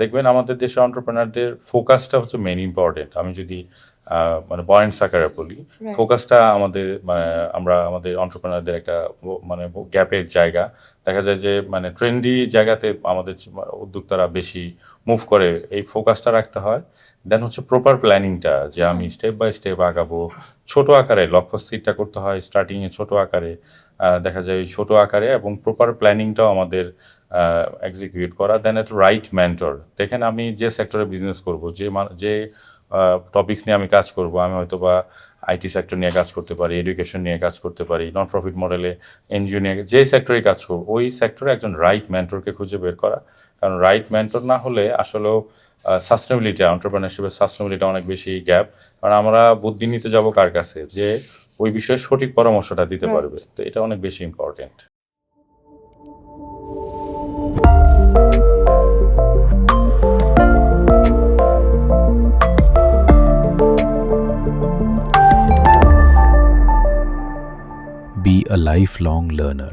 দেখবেন আমাদের দেশে অন্টারপ্রেনারদের ফোকাসটা হচ্ছে মেন ইম্পর্টেন্ট আমি যদি মানে পয়েন্টস আকারে বলি ফোকাসটা আমাদের মানে, আমরা আমাদের অন্টারপ্রেনারদের একটা মানে গ্যাপের জায়গা। দেখা যায় যে মানে ট্রেন্ডি জায়গাতে আমাদের উদ্যোক্তারা বেশি মুভ করে এই ফোকাসটা রাখতে হয়। দেন হচ্ছে প্রপার প্ল্যানিংটা যে আমি স্টেপ বাই স্টেপ আগাবো। ছোট আকারে লক্ষ্য স্থিরটা করতে হয় স্টার্টিংয়ে ছোট আকারে। দেখা যায় ছোট আকারে এবং প্রপার প্ল্যানিংটাও আমাদের এক্সিকিউট করা। দেন এট রাইট মেন্টর দেখেন আমি যে সেক্টরে বিজনেস করব যে মান- যে টপিকস নিয়ে আমি কাজ করব। আমি হয়তো বা আইটি সেক্টর নিয়ে কাজ করতে পারি এডুকেশন নিয়ে কাজ করতে পারি নন প্রফিট মডেলে এনজিও নিয়ে যে সেক্টরে কাজ করব ওই সেক্টরে একজন রাইট মেন্টরকে খুঁজে বের করা। কারণ রাইট মেন্টর না হলে আসলেও সাস্টেনেবিলিটি এন্টারপ্রেনারশিপের সাস্টেনেবিলিটি অনেক বেশি গ্যাপ কারণ আমরা বুদ্ধি নিতে যাব কার কাছে? যে ওই বিষয়ে সঠিক পরামর্শটা দিতে পারবে। তো এটা অনেক বেশি important Be a lifelong learner.